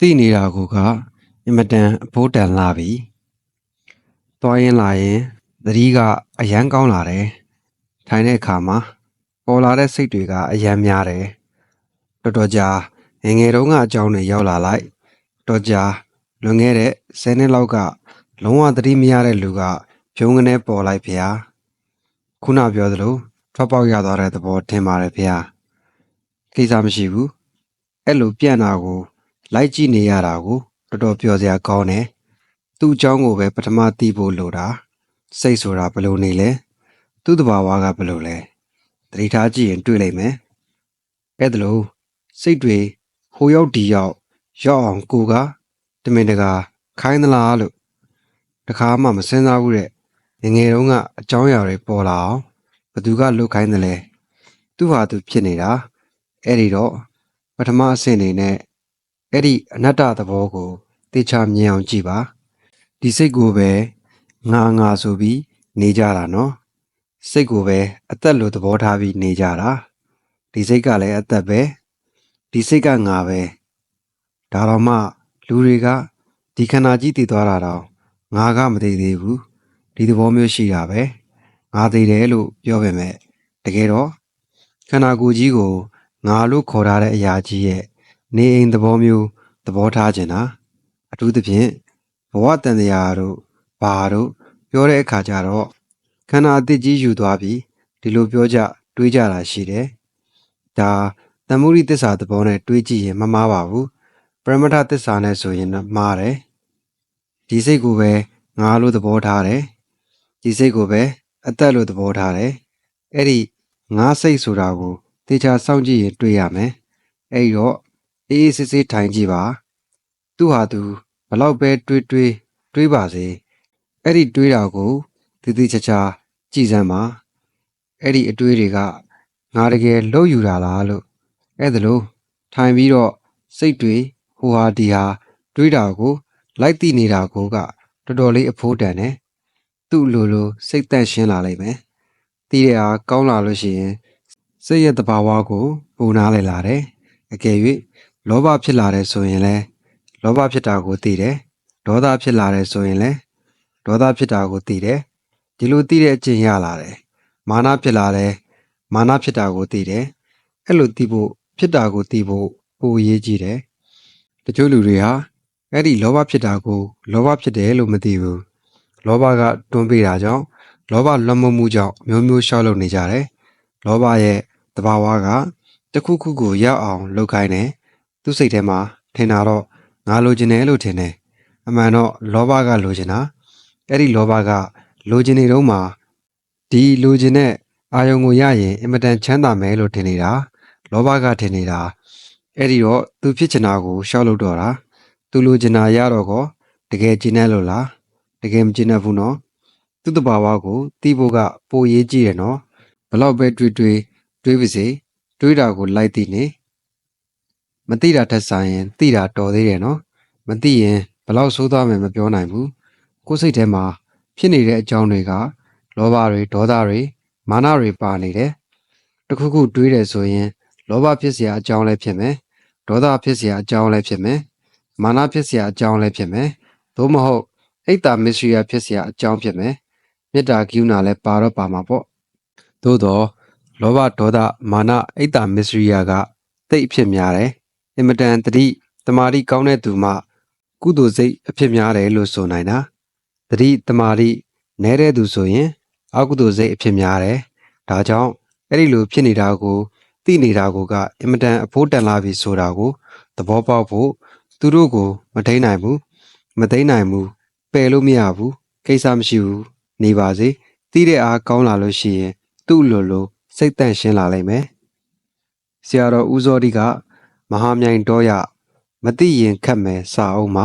သိနေတာကိုကအင်မတန်အဖိုးတန်လာပြီ။သွားရင်လာရင်သတိကအယမ်းကောင်းလာတယ်။ထိုင်တဲ့အခါမှာပေါ်လာတဲ့စိတ်တွေကအယမ်းများတယ်။တော်တော်ကြာငယ်ငယ်တုန်းကအကြောင်းတွေရောက်လာလိုက်။တော်ကြာလွန်ခဲ့တဲ့10နှစ်လောက်ကလုံးဝသတိမရတဲ့လူကဖြုံးကနေပေါ်လိုက်ဗျာ။ခုနပြောသလိုထွက်ပေါက်ရသွားတဲ့သဘောထင်ပါတယ်ဗျာ။ကိစ္စမရှိဘူး။အဲ့လိုပြန့်တာကို လိုက်ကြည့်နေရတာကိုတော်တော်ပျော်စရာကောင်းတယ်။သူ့အကြောင်းကိုပဲပထမသိဖို့လိုတာ။စိတ်ဆိုတာဘယ်လိုနေလဲ။သူ့တဘာဝကဘယ်လိုလဲ။သတိထားကြည့်ရင်တွေ့လိမ့်မယ်။အဲ့ဒါလို့စိတ်တွေဟိုရောက်ဒီရောက်ရောက်အောင်ကိုကတမင်တကာခိုင်းသလားလို့တခါမှမစင်စားဘူးတဲ့ငယ်ငယ်တုန်းကအကြောင်းအရာတွေပေါ်လာအောင်ဘသူကလုတ်ခိုင်းတယ်လဲသူ့ဟာသူဖြစ်နေတာအဲ့ဒီတော့ပထမအဆင့်အနေနဲ့ အဲ့ဒီအနတ္တသဘောကိုတေချာမြင်အောင်ကြည့်ပါဒီစိတ်ကိုပဲငါငါဆိုပြီးနေကြတာနော်စိတ်ကိုပဲအသက်လိုသဘောထားပြီးနေကြတာဒီစိတ်ကလည်းအသက်ပဲဒီစိတ်ကငါပဲဒါတော့မှလူတွေကဒီခန္ဓာကြီးတည်သွားတာတော့ငါကမတည်သေးဘူးဒီသဘောမျိုးရှိတာပဲငါတည်တယ်လို့ပြောပေမဲ့တကယ်တော့ခန္ဓာကိုယ်ကြီးကိုငါလို့ခေါ်ထားတဲ့အရာကြီးရဲ့ နေအိမ်သဘောမျိုးသဘောထားခြင်းတာအထူးသဖြင့်ဘဝတန်တရားတို့ဘာတို့ပြောတဲ့အခါကျတော့ခန္ဓာအသစ်ကြီးယူသွားပြီးဒီလိုပြောကြတွေးကြတာရှိတယ်။ဒါတမ္မုရိသစ္စာသဘောနဲ့တွေးကြည့်ရင်မမှားပါဘူး။ပရမတ္ထသစ္စာနဲ့ဆိုရင်တော့မှားတယ်။ဒီစိတ်ကိုပဲငါလို့သဘောထားတယ်။ဒီစိတ်ကိုပဲအသက်လို့သဘောထားတယ်။အဲ့ဒီငါစိတ်ဆိုတာကိုတေချာစောင့်ကြည့်ရင်တွေ့ရမယ်။အဲ့ဒီတော့ အေးအေးဆေးဆေးထိုင်ကြည့်ပါသူ့ဟာသူဘလောက်ပဲတွေးတွေးတွေးပါစေအဲ့ဒီတွေးတာကိုတည်တည်ချာချာကြည်စမ်းပါအဲ့ဒီအတွေးတွေကငါတကယ်လှုပ်ယူတာလားလို့အဲ့ဒါလို့ထိုင်ပြီးတော့စိတ်တွေဟိုဟာဒီဟာတွေးတာကို လိုက်သိနေတာကိုကတော်တော်လေးအဖိုးတန်တယ်သူ့လိုလိုစိတ်သက်ရှင်းလာလိမ့်မယ်တည်တဲ့အားကောင်းလာလို့ရှိရင်စိတ်ရဲ့တဘာဝကိုပုံနာလေလာတယ်အကယ်၍ လောဘဖြစ်လာတယ်ဆိုရင်လည်းလောဘဖြစ်တာကိုသိတယ်ဒေါသဖြစ်လာတယ်ဆိုရင်လည်းဒေါသဖြစ်တာကိုသိတယ်ဒီလိုသိတဲ့အကျင့်ရလာတယ်မာနဖြစ်လာတယ်မာနဖြစ်တာကိုသိတယ်အဲ့လိုသိဖို့ဖြစ်တာကိုသိဖို့ပိုအရေးကြီးတယ်တချို့လူတွေဟာအဲ့ဒီလောဘဖြစ်တာကိုလောဘဖြစ်တယ်လို့မသိဘူးလောဘကတွန်းပေးတာကြောင့်လောဘလွှမ်းမိုးမှုကြောင့်မျိုးမျိုးရှောက်လုပ်နေကြတယ်လောဘရဲ့တဘာဝကတစ်ခုခုကိုရောက်အောင်လုပ်ခိုင်းတယ် သူ့စိတ်ထဲမှာထင်တာတော့ငါလိုချင်တယ်လို့ထင်တယ်အမှန်တော့လောဘကလိုချင်တာအဲ့ဒီလောဘကလိုချင်နေတော့မှဒီလိုချင်တဲ့အာယုံကိုရရင်အင်မတန်ချမ်းသာမယ်လို့ထင်နေတာလောဘကထင်နေတာအဲ့ဒီတော့သူဖြစ်ချင်တာကိုရှောက်လို့တော့တာသူလိုချင်တာရတော့ကောတကယ်ကျင်တဲ့လို့လားတကယ်မကျင်တဲ့ဘူးနော်သူ့တဘာဝကိုတီးဖို့ကပိုရေးကြည့်ရနော်ဘလောက်ပဲတွေးတွေးတွေးပါစေတွေးတာကိုလိုက်သိနေ မသိတာထက်ဆိုင်ရင်သိတာတော်သေးတယ်နော်မသိရင်ဘလောက်ဆိုးသွားမယ်မပြောနိုင်ဘူးကိုယ်စိတ်ထဲမှာဖြစ်နေတဲ့အကြောင်းတွေကလောဘတွေဒေါသတွေမာနတွေပါနေတယ်တခုခုတွေးတယ်ဆိုရင် လောဘဖြစ်เสียအကြောင်းလည်းဖြစ်မယ်ဒေါသဖြစ်เสียအကြောင်းလည်းဖြစ်မယ်မာနဖြစ်เสียအကြောင်းလည်းဖြစ်မယ်သို့မဟုတ်အိတ်တာမစ္စရိယဖြစ်เสียအကြောင်းဖြစ်မယ်မေတ္တာကရုဏာလည်းပါတော့ပါမှာပေါ့သို့တော့လောဘဒေါသမာနအိတ်တာမစ္စရိယကတိတ်အဖြစ်များတယ် အင်မတန်တတိတမာတိကောင်းတဲ့သူမှ ကုသိုလ်စိတ်အဖြစ်များတယ်လို့ဆိုနိုင်တာတတိတမာတိနဲတဲ့သူဆိုရင်အကုသိုလ်စိတ်အဖြစ်များတယ်ဒါကြောင့်အဲ့ဒီလိုဖြစ်နေတာကိုသိနေတာကိုကအင်မတန်အဖို့တန်လာပြီဆိုတာကိုသဘောပေါက်ဖို့သူတို့ကိုမထိန်နိုင်ဘူးမသိနိုင်ဘူးပယ်လို့မရဘူးကိစ္စမရှိဘူးနေပါစေသိတဲ့အားကောင်းလာလို့ရှိရင် သူ့လိုလိုစိတ်တန့်ရှင်းလာလိမ့်မယ်ဆရာတော်ဦးစောတိက မဟာမြိုင်တော်ရမသိရင်ခတ်မယ်စာအုပ်မှ